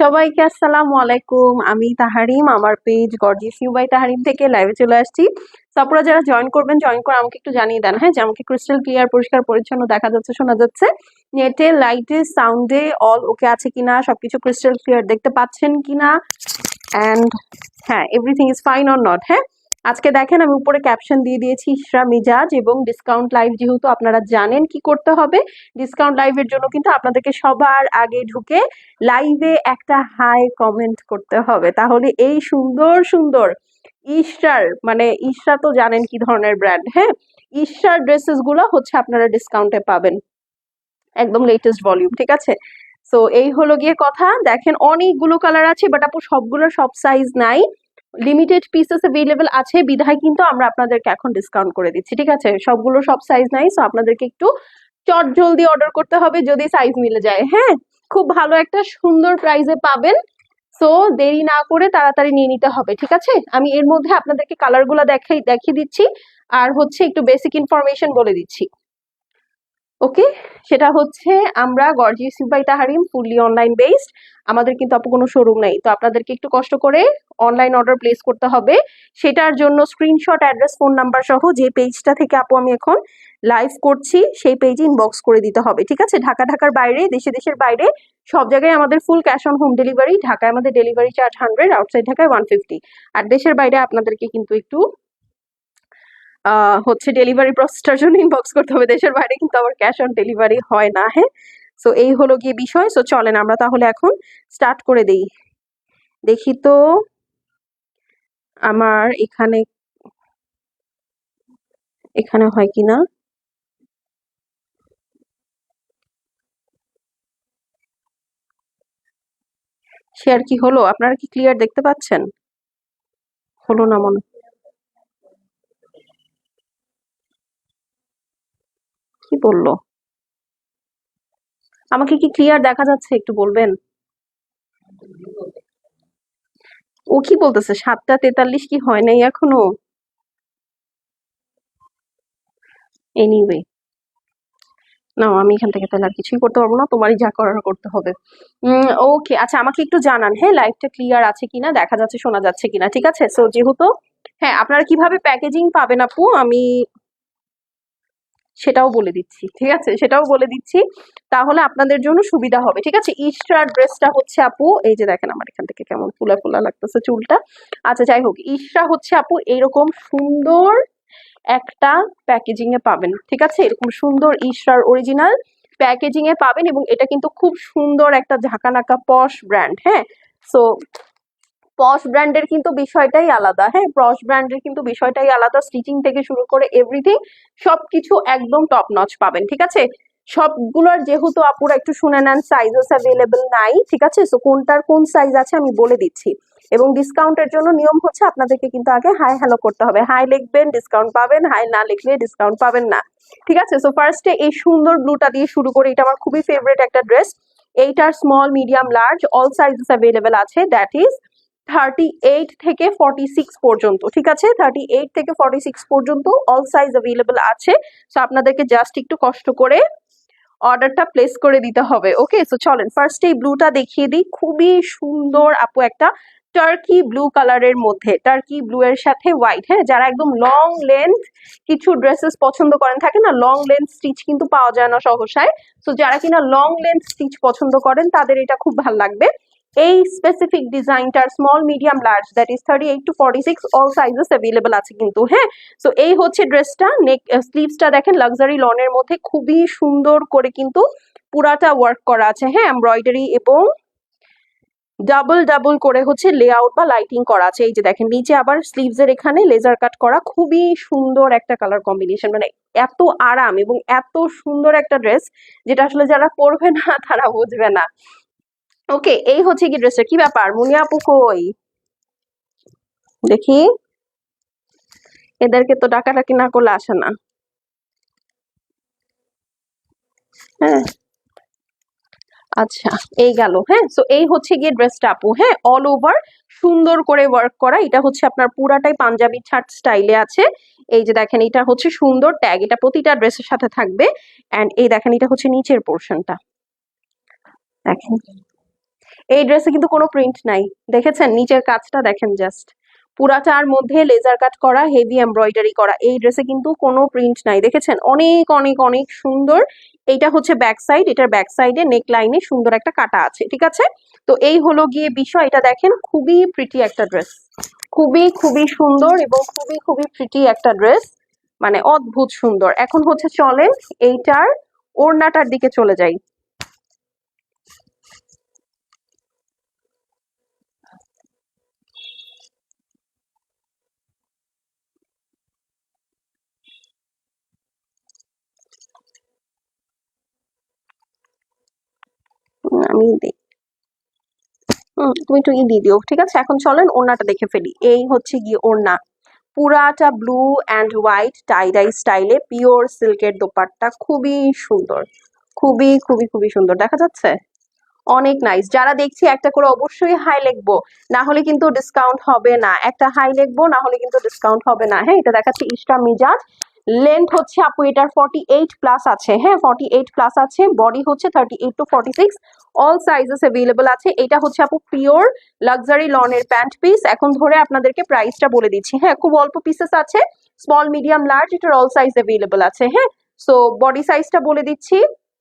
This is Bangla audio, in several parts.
সবাইকে আসসালামু আলাইকুম। আমি তাহারিম, আমার পেজ গর্জিস ইউ তাহারিম থেকে লাইভে চলে আসছি। তো আপনারা যারা জয়েন করবেন জয়েন করে আমাকে একটু জানিয়ে দেন হ্যাঁ? যে আমাকে ক্রিস্টাল ক্লিয়ার পরিষ্কার, পরিচ্ছন্ন দেখা যাচ্ছে, শোনা যাচ্ছে। নেটে লাইটে সাউন্ডে অল ওকে আছে কিনা, সবকিছু ক্রিস্টাল ক্লিয়ার দেখতে পাচ্ছেন কিনা? অ্যান্ড হ্যাঁ everything is fine or not হ্যাঁ? আজকে দেখেন আমি উপরে ক্যাপশন দিয়ে দিয়েছি, ইশরা মিজাজ এবং ডিসকাউন্ট লাইভ যেহেতু আপনারা জানেন কি করতে হবে ডিসকাউন্ট লাইভের জন্য কিন্তু আপনাদেরকে সবার আগে ঢুকে লাইভে একটা হাই কমেন্ট করতে হবে। তাহলে এই সুন্দর সুন্দর ইশরার মানে ইশরা তো জানেন কি ধরনের ব্র্যান্ড হ্যাঁ? ইশরার ড্রেসেসগুলো হচ্ছে আপনারা ডিসকাউন্টে পাবেন। একদম লেটেস্ট ভলিউম ঠিক আছে? সো এই হলো গিয়ে কথা। দেখেন অনেকগুলো কালার আছে বাট আপু সবগুলো সব সাইজ নাই। লিমিটেড পিসেস অ্যাভেলেবেল আছে, বিধায় কিন্তু আমরা আপনাদেরকে এখন ডিসকাউন্ট করে দিচ্ছি, ঠিক আছে? সবগুলো সব সাইজ নাই সো আপনাদেরকে একটু চট জলদি অর্ডার করতে হবে যদি সাইজ মিলে যায় হ্যাঁ? খুব ভালো একটা সুন্দর প্রাইসে পাবেন সো দেরি না করে তাড়াতাড়ি নিয়ে নিতে হবে, ঠিক আছে? আমি এর মধ্যে আপনাদেরকে কালারগুলো দেখাই, দেখিয়ে দিচ্ছি, আর হচ্ছে একটু বেসিক ইনফরমেশন বলে দিচ্ছি। ওকে? সেটা হচ্ছে আমরা gorgeous by Taharim fully online based আমাদের কিন্তু আপু কোনো শোরুম নাই। তো আপনাদেরকে একটু কষ্ট করে অনলাইন অর্ডার প্লেস করতে হবে। সেটার জন্য স্ক্রিনশট অ্যাড্রেস ফোন নাম্বার সহ যে পেজটা থেকে আপু আমি এখন লাইভ করছি, সেই পেজে ইনবক্স করে দিতে হবে। ঠিক আছে? ঢাকা, ঢাকার বাইরে, দেশে, দেশের বাইরে, সব জায়গায় আমাদের full cash on home delivery ঢাকায় আমাদের ডেলিভারি চার্জ হান্ড্রেড আউটসাইড ঢাকায় ওয়ান ফিফটি আর দেশের বাইরে আপনাদেরকে কিন্তু একটু হচ্ছে ডেলিভারি প্রসেসটার জন্য ইনবক্স করতে হবে দেশের বাইরে, কিন্তু আবার ক্যাশ অন ডেলিভারি হয় না হ্যাঁ? সো এই হলো গিয়ে বিষয়। সো চলেন আমরা তাহলে এখন স্টার্ট করে দেই। দেখি তো, আমার এখানে এখানে হয় কিনা? শেয়ার কি হলো? আপনারা কি ক্লিয়ার দেখতে পাচ্ছেন? হলো না মনে কি বলল? আমাকে কি ক্লিয়ার দেখা যাচ্ছে? একটু বলবেন। ও কি বলতেছে? সাতটা তেতাল্লিশ কি হয় নাই এখনও? এনিওয়ে না আমি এখান থেকে তাহলে আর কিছুই করতে পারব না। তোমারই যা করার করতে হবে। ওকে আচ্ছা আমাকে একটু জানান। হ্যাঁ লাইভটা ক্লিয়ার আছে কিনা? দেখা যাচ্ছে, শোনা যাচ্ছে কিনা? ঠিক আছে? সো যেহেতু হ্যাঁ আপনারা কীভাবে প্যাকেজিং পাবেন আপু? আমি সেটাও বলে দিচ্ছি, ঠিক আছে? সেটাও বলে দিচ্ছি। তাহলে আপনাদের জন্য সুবিধা হবে, ঠিক আছে? ইস্টার ড্রেসটা হচ্ছে আপু, এই যে দেখেন আমার এখান থেকে কেমন ফুলা ফুলা লাগতেছে চুলটা। আচ্ছা যাই হোক ইস্টা হচ্ছে আপু, এরকম সুন্দর একটা প্যাকেজিং এ পাবেন, ঠিক আছে? এরকম সুন্দর ইস্টার অরিজিনাল প্যাকেজিং এ পাবেন এবং এটা কিন্তু খুব সুন্দর একটা ঝাঁকানাকা পশ ব্র্যান্ড হ্যাঁ? সো পশ ব্র্যান্ডের কিন্তু বিষয়টাই আলাদা। হ্যাঁ পশ ব্র্যান্ডের কিন্তু বিষয়টাই আলাদা। স্টিচিং থেকে শুরু করে এভরিথিং সবকিছু একদম টপ নচ পাবেন, ঠিক আছে? সবগুলোর যেহেতু আপুরা একটু শুনে নেন সাইজেস অ্যাভেলেবেল নাই, ঠিক আছে? সো কোনটার কোন সাইজ আছে আমি বলে দিচ্ছি। এবং ডিসকাউন্টের জন্য নিয়ম হচ্ছে আপনাদেরকে কিন্তু আগে হাই হ্যালো করতে হবে। হাই লিখবেন ডিসকাউন্ট পাবেন হাই না লিখলে ডিসকাউন্ট পাবেন না, ঠিক আছে? সো ফার্স্টে এই সুন্দর ব্লুটা দিয়ে শুরু করে, এটা আমার খুবই ফেভারিট একটা ড্রেস এইটার small medium large all sizes available আছে দ্যাট ইজ থার্টি এইট থেকে ফর্টি সিক্স পর্যন্ত, ঠিক আছে? থার্টি এইট থেকে ফর্টি সিক্স পর্যন্ত অল সাইজ অ্যাভেলেবেল আছে। সো আপনাদেরকে জাস্ট একটু কষ্ট করে প্লেস করে দিতে হবে ওকে চলেন ফার্স্ট এই দেখিয়ে দিই। খুবই সুন্দর আপু একটা টার্কি ব্লু কালারের মধ্যে। টার্কি ব্লু এর সাথে হোয়াইট হ্যাঁ? যারা একদম লং লেন্থ কিছু ড্রেসেস পছন্দ করেন, থাকে না? লং লেন্থ স্টিচ কিন্তু পাওয়া যায় না সহসায়। সো যারা কিনা লং লেন্থ স্টিচ পছন্দ করেন, তাদের এটা খুব ভালো লাগবে। এই specific ডিজাইনটার small medium large that is thirty eight to forty six all sizes available আছে কিন্তু হ্যাঁ? সো এই হচ্ছে ড্রেসটা নেক স্লিভসটা দেখেন লাক্সারি লনের মধ্যে খুবই সুন্দর করে কিন্তু পুরাটা ওয়ার্ক করা আছে হ্যাঁ? এমব্রয়ডারি এবং ডাবল ডাবল করে হচ্ছে লেআউট বা লাইটিং করা আছে, এই যে দেখেন, নিচে আবার স্লিভস এর এখানে লেজার কাট করা, খুবই সুন্দর একটা কালার কম্বিনেশন মানে এত আরাম এবং এত সুন্দর একটা ড্রেস যেটা আসলে যারা পরবে না, তারা বুঝবে না। ওকে এই হচ্ছে কি ড্রেসটা, কি ব্যাপার? মুনিয়া আপু কই? দেখি। এদেরকে তো ডাকাডাকি না করলে আসে না। হ্যাঁ। আচ্ছা এই গেল হ্যাঁ? সো এই হচ্ছে গিয়ে ড্রেসটা আপু হ্যাঁ? অল ওভার সুন্দর করে ওয়ার্ক করা। এটা হচ্ছে আপনার পুরাটাই পাঞ্জাবি ছাট স্টাইলে আছে। এই যে দেখেন, এটা হচ্ছে সুন্দর ট্যাগ এটা প্রতিটা ড্রেসের সাথে থাকবে। এন্ড এই দেখেন, এটা হচ্ছে নিচের পোর্শনটা দেখেন। এই ড্রেসে কিন্তু কোনো প্রিন্ট নাই। দেখেছেন? নিচের কাজটা দেখেন জাস্ট পুরাটার মধ্যে লেজার কাট করা হেভি এমব্রয়ডারি করা, এই ড্রেসে কিন্তু কোনো প্রিন্ট নাই। দেখেছেন? অনেক অনেক অনেক সুন্দর। এইটা হচ্ছে ব্যাক সাইড এটার ব্যাক সাইডে নেক লাইনে সুন্দর একটা কাটা আছে, ঠিক আছে? তো এই হলো গিয়ে বিষয়। এটা দেখেন, খুবই প্রিটি একটা ড্রেস খুবই খুবই সুন্দর এবং খুবই খুবই প্রিটি একটা ড্রেস মানে অদ্ভুত সুন্দর। এখন হচ্ছে চলেন এইটার ওড়নাটার দিকে চলে যাই। আমি দিই হুম তুমি একটু দিয়ে দিও, ঠিক আছে? এখন চলেন ওড়নাটা দেখে ফেলি। এই হচ্ছে গিয়ে ওড়না। পুরাটা blue and white tie dye স্টাইলে পিওর সিল্কের দোপাট্টা। খুবই সুন্দর। খুবই খুবই খুবই সুন্দর। দেখা যাচ্ছে? অনেক নাইস যারা দেখছি একটা করে অবশ্যই হাই লিখব। না হলে কিন্তু ডিসকাউন্ট হবে না। একটা হাই লিখব, না হলে কিন্তু ডিসকাউন্ট হবে না। হ্যাঁ এটা দেখাচ্ছে ইস্টা মিজাজ লেন্থ হচ্ছে আপু, এটার ফর্টি এইট প্লাস আছে। হ্যাঁ ফর্টি এইট প্লাস আছে বডি হচ্ছে thirty eight to forty six all sizes available আছে। এটা হচ্ছে আপু পিওর লাক্সারি লনের প্যান্ট পিস এখন ধরে আপনাদেরকে প্রাইসটা বলে দিচ্ছি। হ্যাঁ খুব অল্প পিসেস আছে স্মল মিডিয়াম লার্জ এটার অল সাইজ অ্যাভেলেবল আছে। হ্যাঁ সো বডি সাইজটা বলে দিচ্ছি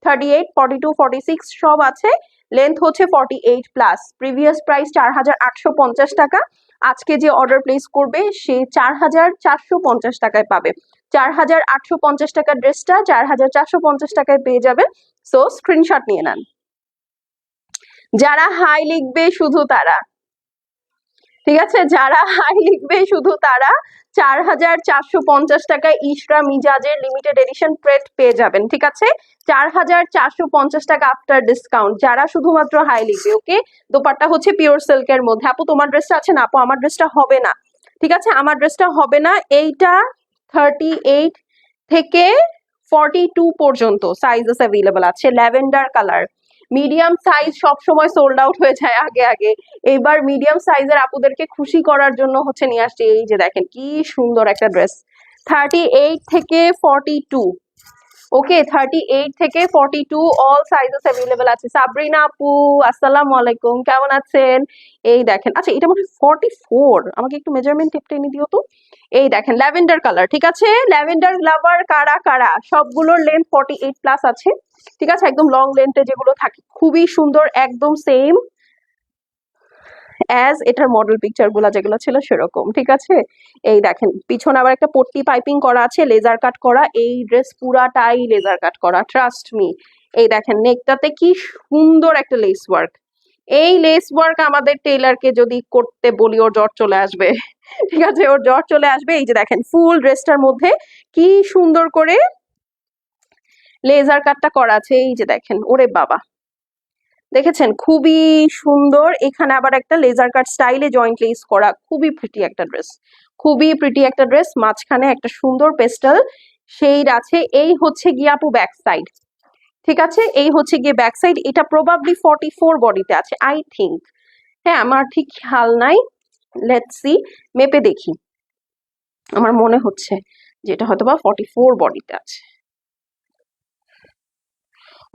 thirty eight forty two forty six সব আছে। লেন্থ হচ্ছে forty eight plus previous price চার হাজার আটশো পঞ্চাশ টাকা। আজকে যে অর্ডার প্লেস করবে, সে চার হাজার চারশো পঞ্চাশ টাকায় পাবে। চার হাজার আটশো পঞ্চাশ টাকার ড্রেসটা চার হাজার চারশো পঞ্চাশ টাকায় পেয়ে যাবে সো স্ক্রিনশট নিয়ে নেন। যারা হাই লিখবে শুধু তারা। ঠিক আছে? যারা হাই লিখবে শুধু তারা চার হাজার চারশো পঞ্চাশ টাকায় ইশরা মিজাজের লিমিটেড এডিশন প্রেট পেয়ে যাবেন। ঠিক আছে? চার হাজার চারশো পঞ্চাশ টাকা আফটার ডিসকাউন্ট যারা শুধুমাত্র হাই লিখবে ওকে দোপাট্টা হচ্ছে পিওর সিল্কের মধ্যে। আপু, তোমার ড্রেসটা আছে না? আপু, আমার ড্রেসটা হবে না। ঠিক আছে? আমার ড্রেসটা হবে না। এইটা থার্টি এইট থেকে ফর্টি টু পর্যন্ত সাইজেস অ্যাভেলেবল আছে। ল্যাভেন্ডার কালার মিডিয়াম সাইজ সবসময় সোল্ড আউট হয়ে যায় আগে আগে। এবার মিডিয়াম সাইজের আপুদেরকে খুশি করার জন্য হচ্ছে নিয়ে আসছে। এই যে দেখেন, কি সুন্দর একটা ড্রেস থার্টি এইট থেকে forty two okay thirty eight থেকে forty two all sizes available আছে। সাবরিনা আপু আসসালামু আলাইকুম, কেমন আছেন? এই দেখেন আচ্ছা এটা মনে হয় ফর্টি ফোর আমাকে একটু মেজারমেন্ট টেপটা এনে দিও তো। এই দেখেন ল্যাভেন্ডার কালার ঠিক আছে? ল্যাভেন্ডার লাভার কারা কারা? সবগুলোর লেন্থ ফর্টি এইট প্লাস আছে। ঠিক আছে? একদম লং লেন্থে যেগুলো থাকে, খুবই সুন্দর, একদম সেম অ্যাজ এটার মডেল পিকচারগুলা যেগুলো ছিল সেরকম, ঠিক আছে? এই দেখেন, পিছনে আবার একটা পট্টি পাইপিং করা আছে লেজার কাট করা, এই ড্রেস পুরাটাই লেজার কাট করা ট্রাস্ট মি এই দেখেন নেকটাতে কি সুন্দর একটা লেস ওয়ার্ক এই লেস ওয়ার্ক আমাদের টেইলারকে যদি করতে বলি, ওর জ্বর চলে আসবে। ঠিক আছে, ওর জ্বর চলে আসবে। এই যে দেখেন ফুল ড্রেসটার মধ্যে কি সুন্দর করে লেজার কাটটা করা আছে। এই যে দেখেন, ওরে বাবা। দেখেছেন? খুবই সুন্দর। এখানে আবার একটা লেজার কাট স্টাইলে জয়েন্ট লেস করা খুবই প্রিটি একটা ড্রেস খুবই প্রিটি একটা ড্রেস মাঝখানে একটা সুন্দর পেস্টাল শেড আছে। এই হচ্ছে গিয়ে আপু ব্যাক সাইড ঠিক আছে? এই হচ্ছে গিয়ে ব্যাক সাইড এটা প্রবাবলি ফর্টি ফোর বডিতে আছে আই থিঙ্ক হ্যাঁ আমার ঠিক খেয়াল নাই। লেটস সি মেপে দেখি। আমার মনে হচ্ছে যেটা হয়তো বা ফর্টি ফোর বডিতে আছে।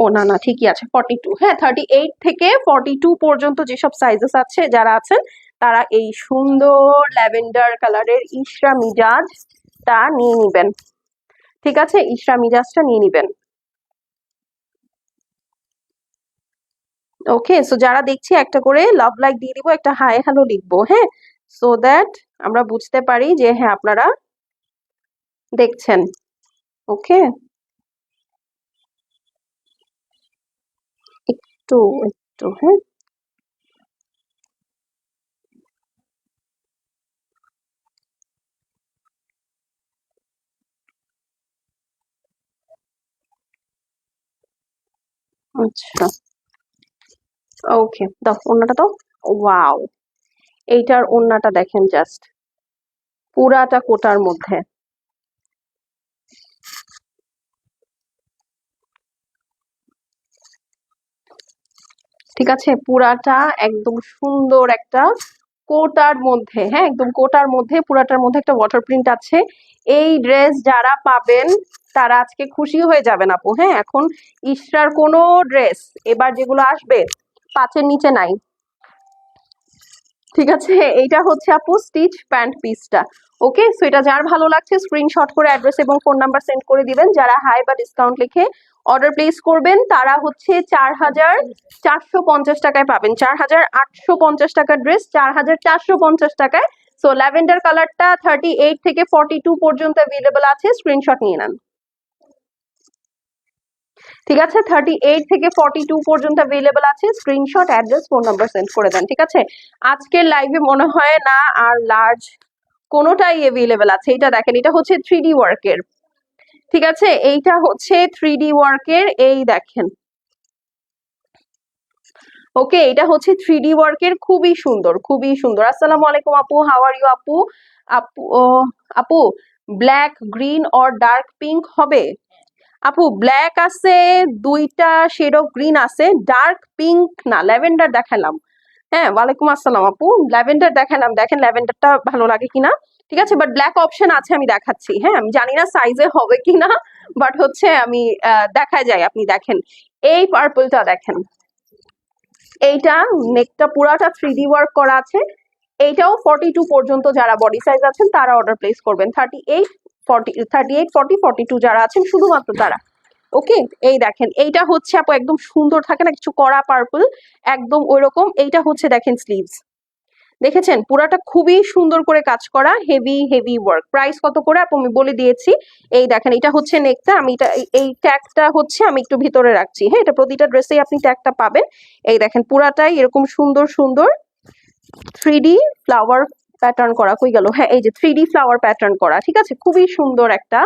ও, না না, ঠিকই আছে ফর্টি টু হ্যাঁ থার্টি এইট থেকে ফর্টি টু পর্যন্ত যেসব সাইজেস আছে, যারা আছেন, তারা এই সুন্দর ল্যাভেন্ডার কালারের ইশরা মিজাজটা নিয়ে নিবেন। ঠিক আছে? ইশরা মিজাজটা নিয়ে নিবেন। ওকে সো যারা দেখছি একটা করে লাভ লাইক দিয়ে দিব, একটা হাই হ্যালো লিখব হ্যাঁ? সো দ্যাট আমরা বুঝতে পারি যে হ্যাঁ আপনারা দেখছেন। ওকে একটু একটু হ্যাঁ আচ্ছা। ওকে, দাও ওড়নাটা দাও। ওয়াও। এইটার ওড়নাটা দেখেন জাস্ট পুরাটা কোটার মধ্যে। ঠিক আছে? পুরাটা একদম সুন্দর একটা কোটার মধ্যে হ্যাঁ একদম কোটার মধ্যে, পুরাটার মধ্যে একটা ওয়াটার প্রিন্ট আছে। এই ড্রেস যারা পাবেন, তারা আজকে খুশি হয়ে যাবেন আপু হ্যাঁ? এখন ইশরার কোনো ড্রেস এবার যেগুলো আসবে, পাঁচের নিচে নাই। ঠিক আছে? এইটা হচ্ছে আপু স্টিচ প্যান্ট পিসটা ওকে সো এটা যার ভালো লাগছে স্ক্রিনশট করে অ্যাড্রেস এবং ফোন নাম্বার সেন্ড করে দিবেন। যারা হাই বা ডিসকাউন্ট লিখে অর্ডার প্লেস করবেন, তারা হচ্ছে চার হাজার চারশো পঞ্চাশ টাকায় পাবেন। চার হাজার আটশো পঞ্চাশ টাকার ড্রেস চার হাজার চারশো পঞ্চাশ টাকায়। সো ল্যাভেন্ডার কালারটা থার্টি এইট থেকে ফর্টি টু পর্যন্ত অ্যাভেলেবল আছে। স্ক্রিনশট নিয়ে নেন। ঠিক আছে? থার্টি এইট থেকে ফর্টি টু পর্যন্ত অ্যাভেলেবল আছে। Screenshot address phone number send করে দেন, ঠিক আছে? আজকের লাইভে মনে হয় না আর লার্জ কোনোটাই অ্যাভেলেবল আছে। এটা দেখেন, এটা হচ্ছে থ্রি ডি ওয়ার্কের ঠিক আছে? এইটা হচ্ছে থ্রি ডি ওয়ার্কের এই দেখেন। ওকে এটা হচ্ছে থ্রি ডি ওয়ার্কের খুবই সুন্দর খুবই সুন্দর। আসসালামু আলাইকুম আপু হাউ আর ইউ আপু? আপু আপু black green or dark pink হবে? আপু ব্ল্যাক আছে, দুইটা শেড অফ গ্রিন আছে ডার্ক পিঙ্ক না ল্যাভেন্ডার দেখালাম। হ্যাঁ ওয়ালাইকুম আসসালাম আপু। ল্যাভেন্ডার দেখালাম, দেখেন ল্যাভেন্ডারটা ভালো লাগে কিনা। ঠিক আছে বাট ব্ল্যাক অপশন আছে, আমি দেখাচ্ছি। হ্যাঁ আমি জানি না সাইজে হবে কিনা বাট হচ্ছে আমি দেখা যায় আপনি দেখেন। এই পার্পলটা দেখেন। এইটা নেকটা পুরাটা থ্রি ওয়ার্ক করা আছে। এইটাও ফর্টি টু পর্যন্ত যারা বডি সাইজ আছেন, তারা অর্ডার প্লেস করবেন। Thirty eight forty thirty eight forty forty two যারা আছেন, শুধুমাত্র তারা। ওকে এই দেখেন, এইটা হচ্ছে আপু একদম সুন্দর থাকে না, কিছু কড়া পার্পল একদম ওইরকম। এইটা হচ্ছে দেখেন স্লিভস দেখেছেন? পুরাটা খুবই সুন্দর করে কাজ করা হেভি হেভি ওয়ার্ক প্রাইস কত করে আপু? আমি বলে দিয়েছি। এই দেখেন এটা হচ্ছে নেকটা আমি এটা, এই- ট্যাগটা হচ্ছে আমি একটু ভিতরে রাখছি। হ্যাঁ এটা প্রতিটা ড্রেসেই আপনি ট্যাগটা পাবেন। এই দেখেন, পুরাটাই এরকম সুন্দর সুন্দর। থ্রি ডি ফ্লাওয়ার প্যাটার্ন করা, কই গেল? হ্যাঁ এই যে থ্রি ফ্লাওয়ার প্যাটার্ন করা, ঠিক আছে? খুবই সুন্দর একটা।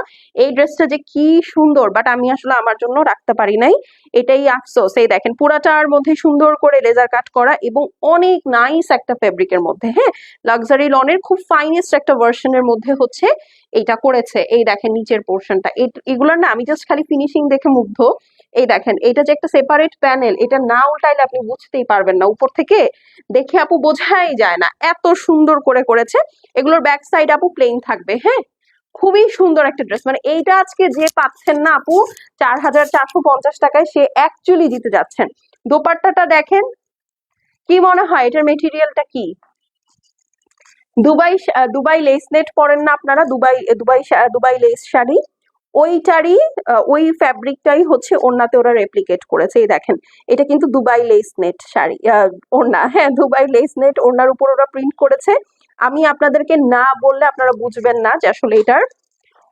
এই ড্রেসটা যে কি সুন্দর বাট আমি আসলে আমার জন্য রাখতে পারি নাই। এটাই আফসোস। এই দেখেন, পুরাটার মধ্যে সুন্দর করে লেজার কাট করা এবং অনেক নাইস একটা ফেব্রিকের মধ্যে হ্যাঁ? লাক্সারি লনের খুব ফাইনেস্ট একটা ভার্সনের মধ্যে হচ্ছে এইটা করেছে। এই দেখেন, নিচের পোর্শনটা এগুলোর না, আমি জাস্ট খালি ফিনিশিং দেখে মুগ্ধ। এই দেখেন এটা যে একটা সেপারেট প্যানেল এটা না উল্টাইলে আপনি বুঝতেই পারবেন না। উপর থেকে দেখে আপু বোঝাই যায় না। এত সুন্দর করে করেছে। এগুলোর ব্যাক সাইড আপু প্লেন থাকবে হ্যাঁ? খুবই সুন্দর একটা ড্রেস মানে এইটা আজকে যে পাচ্ছেন না আপু, চার হাজার চারশো পঞ্চাশ টাকায় সে অ্যাকচুয়ালি জিতে যাচ্ছেন। দোপাট্টাটা দেখেন, কি মনে হয়, এটার মেটেরিয়ালটা কি? দুবাই দুবাই লেস নেট পরেন না আপনারা, Dubai Dubai Dubai lace sari. ওইটারই ওই ফ্যাব্রিকটাই হচ্ছে ওড়নাতে ওরা রেপ্লিকেট করেছে। এই দেখেন, এটা কিন্তু দুবাই লেস নেট শাড়ি ওড়না। হ্যাঁ দুবাই লেস নেট ওড়নার উপর ওরা প্রিন্ট করেছে। আমি আপনাদেরকে না বললে আপনারা বুঝবেন না যে আসলে এটার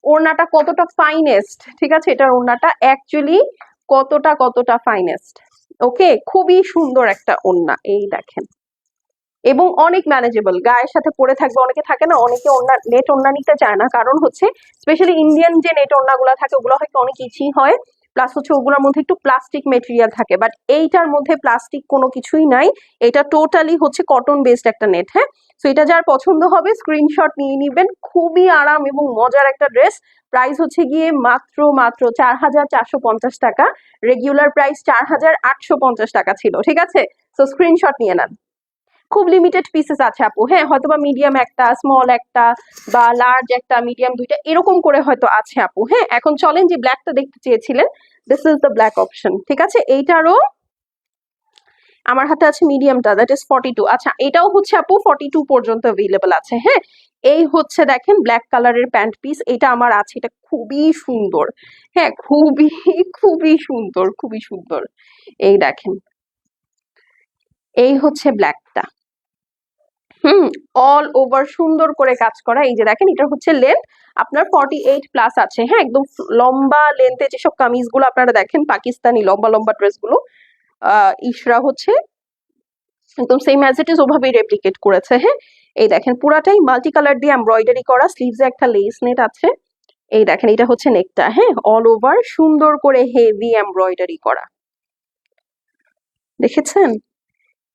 ওড়নাটা কতটা ফাইনেস্ট ঠিক আছে? এটার ওড়নাটা অ্যাকচুয়ালি কতটা কতটা ফাইনেস্ট ওকে খুবই সুন্দর একটা ওড়না, এই দেখেন। এবং অনেক ম্যানেজেবল গায়ের সাথে পরে থাকবে, অনেকে থাকে না, অনেকে নেট ওড়না নিতে চায় না। কারণ হচ্ছে স্পেশালি ইন্ডিয়ান যে নেট ওড়নাগুলো থাকে, ওগুলো হয়তো অনেক ইচি হয়। প্লাস হচ্ছে, ওগুলোর মধ্যে একটু প্লাস্টিক মেটেরিয়াল থাকে। বাট এইটার মধ্যে প্লাস্টিক কোনো কিছুই নাই। এটা টোটালি হচ্ছে কটন বেসড একটা নেট হ্যাঁ? সো এটা যার পছন্দ হবে স্ক্রিনশট নিয়ে নিবেন। খুবই আরাম এবং মজার একটা ড্রেস প্রাইস হচ্ছে গিয়ে মাত্র মাত্র চার হাজার চারশো পঞ্চাশ টাকা। রেগুলার প্রাইস চার হাজার আটশো পঞ্চাশ টাকা ছিল, ঠিক আছে? সো স্ক্রিনশট নিয়ে নেন। খুব লিমিটেড পিসেস আছে আপু। হ্যাঁ হয়তো বা মিডিয়াম একটা স্মল একটা বা লার্জ একটা মিডিয়াম দুইটা, এরকম করে হয়তো আছে আপু। হ্যাঁ এখন চলেন যে ব্ল্যাকটা দেখতে চেয়েছিলেন this is the black option ঠিক আছে? এইটারও আমার হাতে আছে মিডিয়ামটা দ্যাট ইজ ফর্টি টু আচ্ছা এটাও হচ্ছে আপু ফর্টি টু পর্যন্ত অ্যাভেলেবল আছে হ্যাঁ? এই হচ্ছে দেখেন ব্ল্যাক কালারের প্যান্ট পিস এটা আমার আছে, এটা খুবই সুন্দর। হ্যাঁ খুবই খুবই সুন্দর খুবই সুন্দর। এই দেখেন, এই হচ্ছে ব্ল্যাকটা হুম অল ওভার সুন্দর করে কাজ করা। এই যে দেখেন, এটা হচ্ছে লেন্থ আপনার ফর্টি এইট প্লাস আছে। হ্যাঁ একদম লম্বা লেন্থে যেসব কামিজগুলো আপনারা দেখেন, পাকিস্তানি লম্বা লম্বা ড্রেসগুলো ইশরা হচ্ছে একদম সেম অ্যাজ ইট ইজ ওভাবেই রেপ্লিকেট করেছে। হ্যাঁ এই দেখেন, পুরাটাই মাল্টি কালার দিয়ে এমব্রয়ডারি করা। স্লিভসে একটা লেস নেট আছে। এই দেখেন, এটা হচ্ছে নেকটা হ্যাঁ অল ওভার সুন্দর করে হেভি এমব্রয়ডারি করা। দেখেছেন?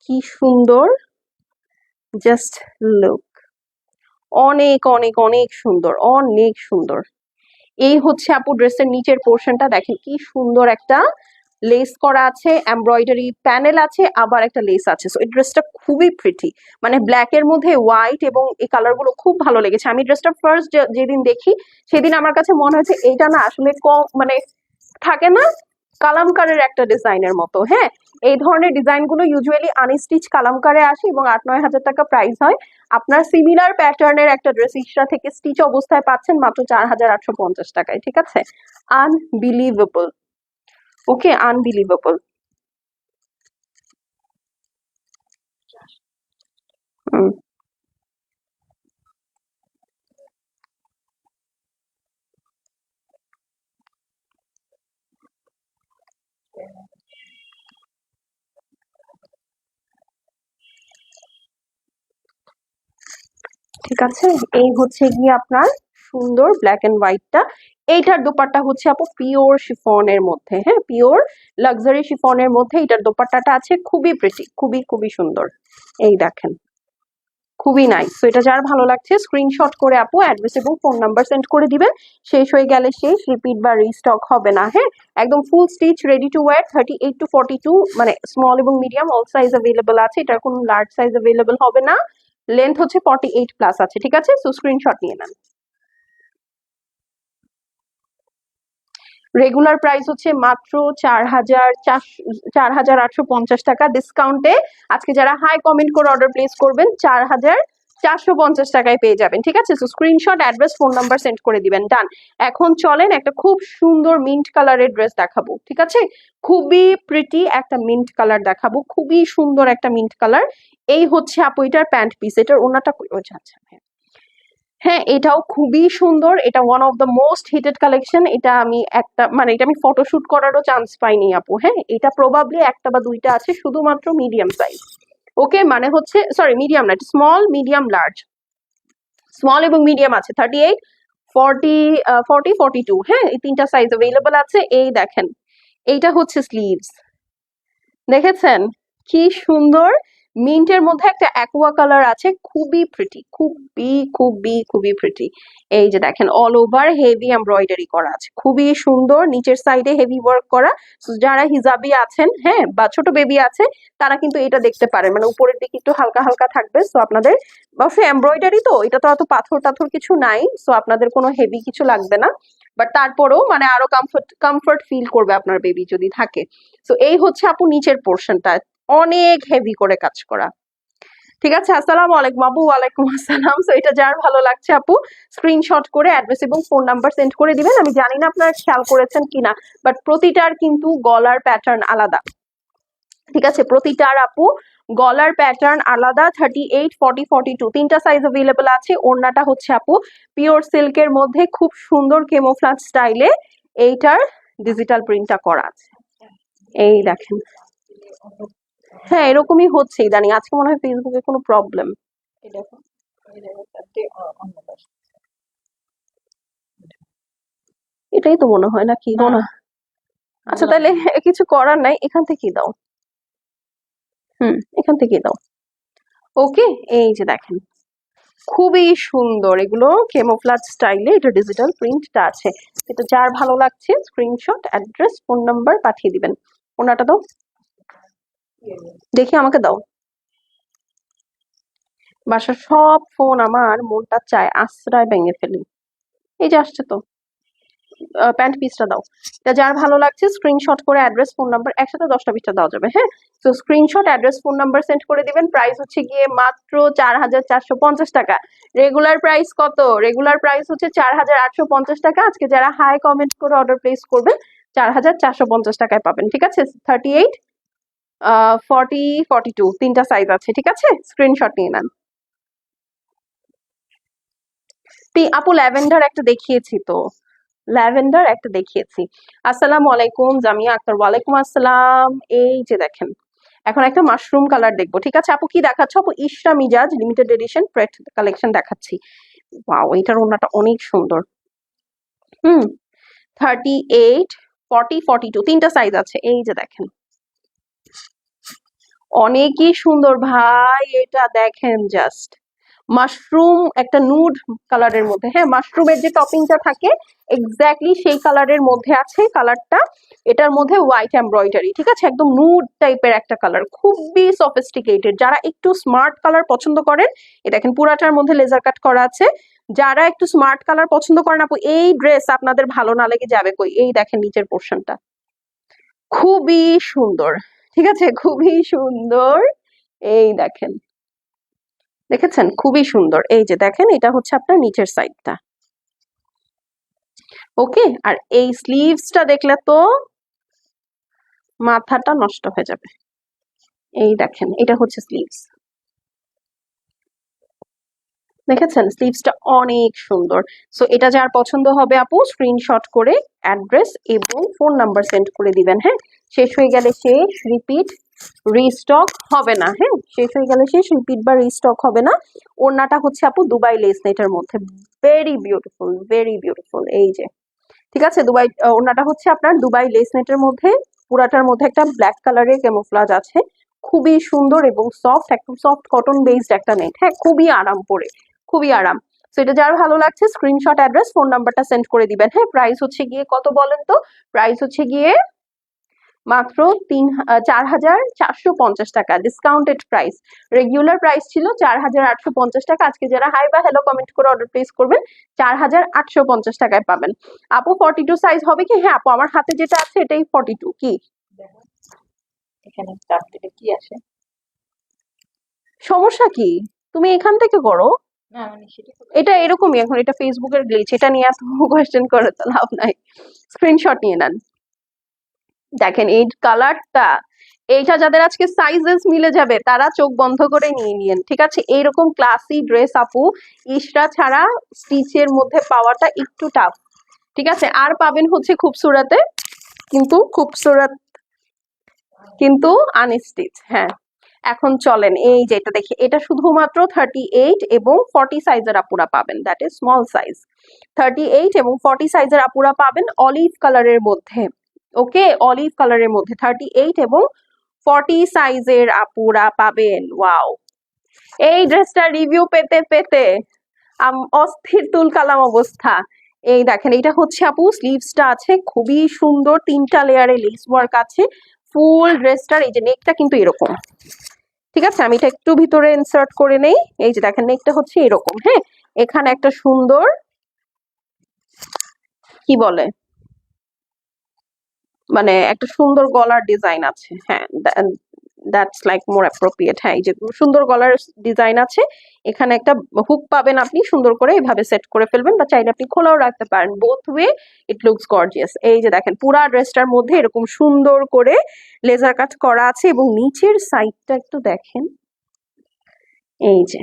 কি সুন্দর। জাস্ট লুক অনেক অনেক অনেক সুন্দর অনেক সুন্দর। এই হচ্ছে আপু ড্রেসের নিচের পোর্শনটা দেখেন কি সুন্দর একটা লেস করা আছে এমব্রয়ডারি প্যানেল আছে, আবার একটা লেস আছে। সো এই ড্রেসটা খুবই প্রিটি মানে ব্ল্যাক এর মধ্যে হোয়াইট এবং এই কালারগুলো খুব ভালো লেগেছে। আমি ড্রেসটা ফার্স্ট যেদিন দেখি, সেদিন আমার কাছে মনে হয়েছে, এইটা না আসলে কম মানে থাকে না কালামকারের একটা ডিজাইনের মতো হ্যাঁ? এই ধরনের ডিজাইনগুলো ইউজুয়ালি আনস্টিচ কালামকারে আসে এবং আট নয় হাজার টাকা প্রাইস হয়। আপনার সিমিলার প্যাটার্নের একটা ড্রেস ইসরা থেকে স্টিচ অবস্থায় পাচ্ছেন মাত্র চার হাজার আটশো পঞ্চাশ টাকায়, ঠিক আছে? Unbelievable okay unbelievable hmm. ঠিক আছে? এই হচ্ছে গিয়ে আপনার সুন্দর ব্ল্যাক এন্ড হোয়াইটটা এইটার দোপাট্টা হচ্ছে আপু পিওর শিফনের মধ্যে হ্যাঁ? পিওর লাক্সারি শিফনের মধ্যে এটার দোপাট্টাটা আছে, খুবই প্রিটি খুবই খুবই সুন্দর। এই দেখেন, খুবই নাইস তো এটা যার ভালো লাগছে স্ক্রিনশট করে আপু অ্যাড্রেস এবং ফোন নাম্বার সেন্ড করে দিবেন। শেষ হয়ে গেলে শেষ রিপিট বা রিস্টক হবে না হ্যাঁ? একদম full stitch ready to wear thirty eight to forty two মানে স্মল এবং মিডিয়াম অল সাইজ অ্যাভেলেবল আছে। এটার কোনো লার্জ সাইজ অ্যাভেলেবল হবে না। লেন্থ হচ্ছে ফর্টি এইট প্লাস আছে, ঠিক আছে? সো স্ক্রিনশট নিয়ে নেন। রেগুলার প্রাইস হচ্ছে মাত্র চার হাজার চার হাজার আটশো পঞ্চাশ টাকা। ডিসকাউন্টে আজকে যারা হাই কমেন্ট করে অর্ডার প্লেস করবেন, চার হাজার চারশো পঞ্চাশ টাকায় পেয়ে যাবেন, ঠিক আছে? Screenshot address phone number send করে দিবেন ডান এখন চলেন একটা খুব সুন্দর মিন্ট কালারের ড্রেস দেখাবো, ঠিক আছে? খুবই প্রিটি একটা মিন্ট কালার দেখাবো, খুবই সুন্দর একটা মিন্ট কালার এই হচ্ছে আপু এটার প্যান্ট পিস এটার ওনাটা আচ্ছা আচ্ছা হ্যাঁ। হ্যাঁ এটাও খুবই সুন্দর, এটা one of the most hitted collection এটা আমি একটা মানে এটা আমি ফটোশুট করারও চান্স পাইনি আপু হ্যাঁ? এটা প্রবাবলি একটা বা দুইটা আছে, শুধুমাত্র মিডিয়াম সাইজ ওকে মানে হচ্ছে সরি মিডিয়াম না স্মল মিডিয়াম লার্জ স্মল এবং মিডিয়াম আছে thirty eight forty forty forty two হ্যাঁ? এই তিনটা সাইজ অ্যাভেলেবল আছে, এই দেখেন, এইটা হচ্ছে স্লিভস দেখেছেন? কি সুন্দর মিন্টের মধ্যে একটা অ্যাকোয়া কালার আছে, খুবই প্রিটি খুবই খুবই খুবই প্রিটি এই যে দেখেন অল ওভার হেভি এমব্রয়ডারি করা আছে। খুবই সুন্দর, নিচের সাইডে হেভি ওয়ার্ক করা। যারা হিজাবি আছেন হ্যাঁ বা ছোট বেবি আছে, তারা কিন্তু এটা দেখতে পারেন। মানে উপরের দিকে একটু হালকা হালকা থাকবে। সো আপনাদের অবশ্যই এমব্রয়ডারি তো, এটা তো অত পাথর টাথর কিছু নাই। সো আপনাদের কোনো হেভি কিছু লাগবে না। বাট তারপরেও মানে আরও কমফর্ট কমফর্ট ফিল করবে আপনার বেবি যদি থাকে। সো এই হচ্ছে আপু নিচের পোর্শনটা অনেক হেভি করে কাজ করা। ঠিক আছে? আসসালামু আলাইকুম আপু ওয়ালাইকুম আসসালাম। সো এটা যার ভালো লাগছে আপু স্ক্রিনশট করে অ্যাড্রেস এবং ফোন নাম্বার সেন্ড করে দিবেন। আমি জানি না আপনারা খেয়াল করেছেন কিনা বাট প্রতিটার কিন্তু গলার প্যাটার্ন আলাদা। ঠিক আছে? প্রতিটার আপু, গলার প্যাটার্ন আলাদা thirty eight forty forty two তিনটা সাইজ অ্যাভেলেবল আছে। ওড়নাটা হচ্ছে আপু পিওর সিল্কের মধ্যে খুব সুন্দর কেমোফ্লাজ স্টাইলে এইটার ডিজিটাল প্রিন্টটা করা আছে। এই দেখেন। হ্যাঁ এরকমই হচ্ছে ইদানিং। আজকে মনে হয় ফেসবুকে কোনো প্রবলেম। এটাই তো মনে হয় না কি না আচ্ছা তাহলে কিছু করার নাই এখান থেকেই দাও। হুম এখান থেকেই দাও। ওকে এই যে দেখেন। খুবই সুন্দর এগুলো। কেমোফ্লাজ স্টাইলে এটা ডিজিটাল প্রিন্টটা আছে। এটা যার ভালো লাগছে স্ক্রিনশট অ্যাড্রেস ফোন নাম্বার পাঠিয়ে দিবেন। ওনাটা দাও। দেখি আমাকে দাও। বাসার সব ফোন আমার মনটা চায় আশ্রয় ভেঙে ফেলি। এই যে আসছে তো। প্যান্ট পিসটা দাও। এটা যার ভালো লাগছে স্ক্রিনশট করে অ্যাড্রেস ফোন নাম্বার একসাথে দশটা পিসটা দেওয়া যাবে হ্যাঁ? তো screenshot address phone number send করে দিবেন। প্রাইস হচ্ছে গিয়ে মাত্র চার হাজার চারশো পঞ্চাশ টাকা। রেগুলার প্রাইস কত? রেগুলার প্রাইস হচ্ছে চার হাজার আটশো পঞ্চাশ টাকা। আজকে যারা হাই কমেন্ট করে অর্ডার প্লেস করবেন, চার হাজার চারশো পঞ্চাশ টাকায় পাবেন, ঠিক আছে? Thirty eight forty forty two তিনটা সাইজ আছে, ঠিক আছে? স্ক্রিনশট নিয়ে নেন। আপু ল্যাভেন্ডার একটা দেখিয়েছি তো। ল্যাভেন্ডার একটা দেখিয়েছি। আসসালামু আলাইকুম, জামিয়া আক্তার, ওয়ালাইকুম আসসালাম। এই যে দেখেন, এখন একটা মাশরুম কালার দেখব, ঠিক আছে? আপু কি দেখাচ্ছ? আপু ইশরা মিজাজ লিমিটেড এডিশন প্রেট কালেকশন দেখাচ্ছি। ওয়াও এটার ওনাটা অনেক সুন্দর। হুম thirty eight forty forty two তিনটা সাইজ আছে। এই যে দেখেন অনেকই সুন্দর। ভাই, এটা দেখেন জাস্ট মাশরুম একটা নুড কালারের মধ্যে। হ্যাঁ মাশরুমের যে টপিংটা থাকে এক্স্যাক্টলি সেই কালারের মধ্যে আছে কালারটা এটার মধ্যে হোয়াইট এমব্রয়ডারি ঠিক আছে? একদম নুড টাইপের একটা কালার খুবই সফিস্টিকেটেড যারা একটু স্মার্ট কালার পছন্দ করেন এ দেখেন পুরাটার মধ্যে লেজার কাট করা আছে। যারা একটু স্মার্ট কালার পছন্দ করেন, আপু, এই ড্রেস আপনাদের ভালো না লেগে যাবে কই? এই দেখেন নিচের পোর্শনটা খুবই সুন্দর। ঠিক আছে? খুবই সুন্দর। এই দেখেন। দেখেছেন? খুবই সুন্দর। এই যে দেখেন, এটা হচ্ছে আপনার নিচের সাইডটা ওকে? আর এই স্লিভসটা দেখলে তো মাথাটা নষ্ট হয়ে যাবে। এই দেখেন, এটা হচ্ছে স্লিভস দেখেছেন? স্লিভসটা অনেক সুন্দর। সো এটা যার পছন্দ হবে আপু স্ক্রিনশট করে অ্যাড্রেস এবং ফোন নাম্বার সেন্ড করে দিবেন হ্যাঁ? শেষ হয়ে গেলে শেষ রিপিট রিস্টক হবে না হ্যাঁ? শেষ হয়ে গেলে শেষ রিপিট বা রিস্টক হবে না। ওড়নাটা হচ্ছে আপু দুবাই লেস নেটের মধ্যে। ভেরি বিউটিফুল ভেরি বিউটিফুল এই যে। ঠিক আছে? দুবাই ওড়নাটা হচ্ছে আপনার দুবাই লেস নেটের মধ্যে। পুরাটার মধ্যে একটা ব্ল্যাক কালারের কেমোফ্লাজ আছে। খুবই সুন্দর এবং সফট একদম সফট কটন বেসড একটা নেট হ্যাঁ? খুবই আরাম পরে খুবই আরাম। তো এটা যার ভালো লাগছে স্ক্রিনশট অ্যাড্রেস ফোন নাম্বারটা সেন্ড করে দিবেন। হ্যাঁ প্রাইস হচ্ছে গিয়ে কত বলেন তো? প্রাইস হচ্ছে গিয়ে মাত্র তিন চার হাজার চারশো পঞ্চাশ টাকা ডিসকাউন্টেড প্রাইস রেগুলার প্রাইস ছিল চার হাজার আটশো পঞ্চাশ টাকা। আজকে যারা হাই বা হ্যালো কমেন্ট করে অর্ডার প্লেস করবেন চার হাজার আটশো পঞ্চাশ টাকায় পাবেন। আপু ফর্টি টু সাইজ হবে কি? হ্যাঁ আপু আমার হাতে যেটা আছে এটাই ফর্টি টু কি? দেখো এখানে কি আসে সমস্যা কি? তুমি এখান থেকে করো। এটা এরকমই এখন, এটা ফেসবুকের গ্লিচ এটা নিয়ে এত কোয়েশ্চেন করে তো লাভ নাই। স্ক্রিনশট নিয়ে নেন। দেখেন, এই কালারটা এইটা যাদের আজকে সাইজেস মিলে যাবে, তারা চোখ বন্ধ করে নিয়ে নিয়েন, ঠিক আছে? এইরকম ক্লাসি ড্রেস আপু, ইশরা ছাড়া স্টিচের মধ্যে পাওয়াটা একটু টাফ ঠিক আছে? আর পাবেন হচ্ছে খুবসুরাতে কিন্তু খুবসুরাত কিন্তু আনস্টিচ হ্যাঁ। এখন চলেন, এই যেটা দেখি, এটা শুধুমাত্র থার্টি এইট এবং ফর্টি সাইজের আপুরা পাবেন that is small size thirty eight এবং ফর্টি সাইজের আপুরা পাবেন অলিভ কালারের মধ্যে ওকে অলিভ কালারের মধ্যে থার্টি এইট এবং ফর্টি সাইজের আপুরা পাবেন ওয়াও এই ড্রেসটা রিভিউ পেতে পেতে অস্থির তুলকালাম অবস্থা। এই দেখেন এটা হচ্ছে আপু স্লিভসটা আছে, খুবই সুন্দর, তিনটা লেয়ারে লেস ওয়ার্ক আছে ফুল ড্রেসটার এই যে নেকটা কিন্তু এরকম। ঠিক আছে? আমি এটা একটু ভিতরে ইনসার্ট করে নেই। এই যে দেখেন নেকটা হচ্ছে এরকম হ্যাঁ? এখানে একটা সুন্দর, কি বলে? মানে একটা সুন্দর গলার ডিজাইন আছে হ্যাঁ? দ্যাটস লাইক মোর অ্যাপ্রোপ্রিয়েট হ্যাঁ এই যে সুন্দর গলার ডিজাইন আছে, এখানে একটা হুক পাবেন আপনি, সুন্দর করে এভাবে সেট করে ফেলবেন বা চাইলে আপনি খোলাও রাখতে পারেন। Both way it looks gorgeous এই যে দেখেন, পুরা ড্রেসটার মধ্যে এরকম সুন্দর করে লেজার কাট করা আছে এবং নিচের সাইডটা একটু দেখেন। এই যে,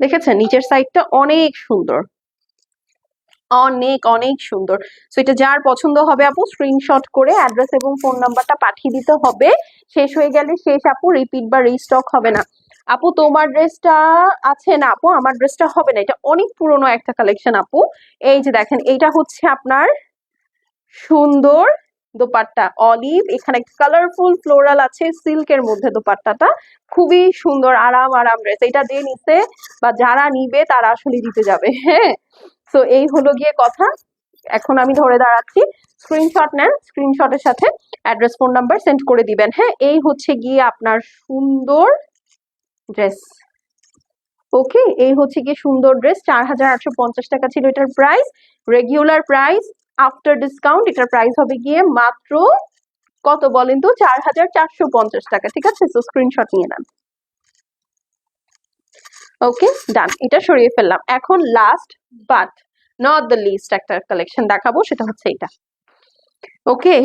দেখেছেন? নিচের সাইডটা অনেক সুন্দর। অনেক অনেক সুন্দর। সো এটা যার পছন্দ হবে আপু স্ক্রিনশট করে অ্যাড্রেস এবং ফোন নাম্বারটা পাঠিয়ে দিতে হবে। শেষ হয়ে গেলে শেষ আপু রিপিট বা রিস্টক হবে না। আপু, তোমার ড্রেসটা আছে না আপু? আমার ড্রেসটা হবে না। এটা অনেক পুরনো একটা কালেকশন আপু। এই যে দেখেন, এইটা হচ্ছে আপনার সুন্দর দোপাট্টা। অলিভ এখানে কালারফুল ফ্লোরাল আছে সিল্কের মধ্যে দোপাট্টাটা। খুবই সুন্দর, আরাম আরাম ড্রেস এটা যে নিছে বা যারা নিবে তারা আসলে দিতে যাবে। হ্যাঁ? তো এই হলো গিয়ে কথা। এখন আমি ধরে দাঁড়াচ্ছি। স্ক্রিনশট নেন স্ক্রিনশটের সাথে অ্যাড্রেস ফোন নাম্বার সেন্ড করে দিবেন। হ্যাঁ এই হচ্ছে গিয়ে আপনার সুন্দর ড্রেস ওকে এই হচ্ছে গিয়ে সুন্দর ড্রেস চার হাজার আটশো পঞ্চাশ টাকা ছিল এটার price regular price after discount এটার প্রাইস হবে গিয়ে মাত্র কত বলেন তো? চার হাজার চারশো পঞ্চাশ টাকা। ঠিক আছে? তো স্ক্রিনশট নিয়ে নেন। ওকে ডান এটা সরিয়ে ফেললাম। এখন last but not the least একটা কালেকশন দেখাবো, সেটা হচ্ছে এটা। ওকে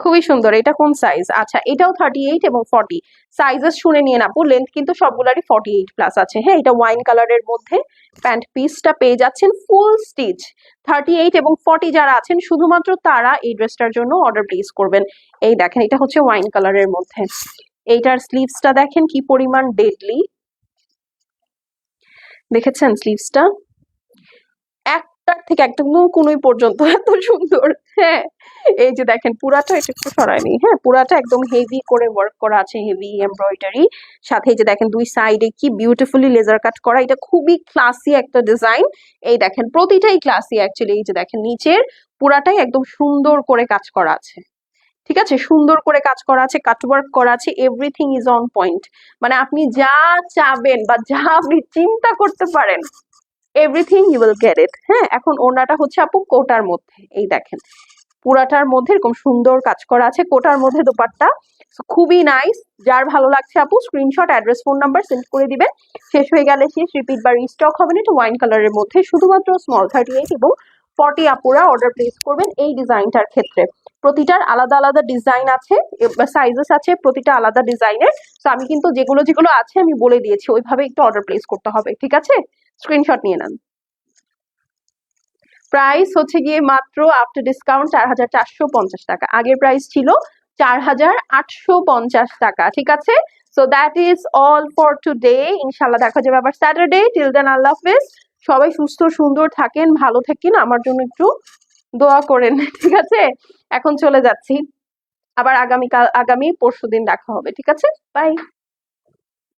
খুবই সুন্দর। এটা কোন সাইজ আচ্ছা এটাও থার্টি এইট এবং ফর্টি সাইজেস শুনে নিয়ে আপু লেন্থ কিন্তু সবগুলারই ফর্টি এইট প্লাস আছে। হ্যাঁ এটা ওয়াইন কালারের মধ্যে প্যান্ট পিসটা পেয়ে যাচ্ছেন ফুল স্টিচ থার্টি এইট এবং ফর্টি যারা আছেন, শুধুমাত্র তারা এই ড্রেসটার জন্য অর্ডার প্লেস করবেন। এই দেখেন, এটা হচ্ছে ওয়াইন কালারের মধ্যে। এইটার স্লিভসটা দেখেন কি পরিমাণ ডেডলি দেখেছেন স্লিভসটা একটার থেকে একদম কোনোই পর্যন্ত, এত সুন্দর। হ্যাঁ এই যে দেখেন, পুরাটা এটা একটু সরায়নি। হ্যাঁ পুরাটা একদম হেভি করে ওয়ার্ক করা আছে হেভি এমব্রয়ডারি সাথে যে দেখেন, দুই সাইডে কি বিউটিফুলি লেজার কাট করা, এটা খুবই ক্লাসি একটা ডিজাইন এই দেখেন, প্রতিটাই ক্লাসি অ্যাকচুয়ালি এই যে দেখেন, নিচের পুরাটাই একদম সুন্দর করে কাজ করা আছে। ঠিক আছে? সুন্দর করে কাজ করা আছে কাটওয়ার্ক করা আছে এভরিথিং ইজ অন পয়েন্ট মানে আপনি যা চাবেন বা যা আপনি চিন্তা করতে পারেন everything you will get it হ্যাঁ এখন ওনাটা হচ্ছে আপু কোটার মধ্যে। এই দেখেন, পুরাটার মধ্যে এরকম সুন্দর কাজ করা আছে, কোটার মধ্যে দোপাট্টা। খুবই নাইস যার ভালো লাগছে আপু screenshot address phone number send করে দিবেন। শেষ হয়ে গেলে শেষ রিপিট বা রিস্টক হবে না, এটা ওয়াইন কালারের মধ্যে। শুধুমাত্র স্মল থার্টি এইট এবং ফর্টি আপুরা অর্ডার প্লেস করবেন এই ডিজাইনটার ক্ষেত্রে। প্রতিটার আলাদা আলাদা ডিজাইন আছে সাইজেস আছে, প্রতিটা আলাদা ডিজাইনের তো আমি কিন্তু যেগুলো যেগুলো আছে আমি বলে দিয়েছি, ওইভাবে একটু অর্ডার প্লেস করতে হবে, ঠিক আছে? স্ক্রিনশট নিয়ে নেন। প্রাইস হচ্ছে গিয়ে মাত্র আফটার ডিসকাউন্ট চার হাজার চারশো পঞ্চাশ টাকা। আগের প্রাইস ছিল চার হাজার আটশো পঞ্চাশ টাকা, ঠিক আছে? So that is all for today ইনশাল্লাহ দেখা যাবে আবার স্যাটারডে টিল দেন আল্লাহ হাফেজ। সবাই সুস্থ, সুন্দর থাকেন, ভালো থাকেন। আমার জন্য একটু দোয়া করেন, ঠিক আছে? এখন চলে যাচ্ছি। আবার আগামীকাল, আগামী পরশু দিন দেখা হবে, ঠিক আছে? বাই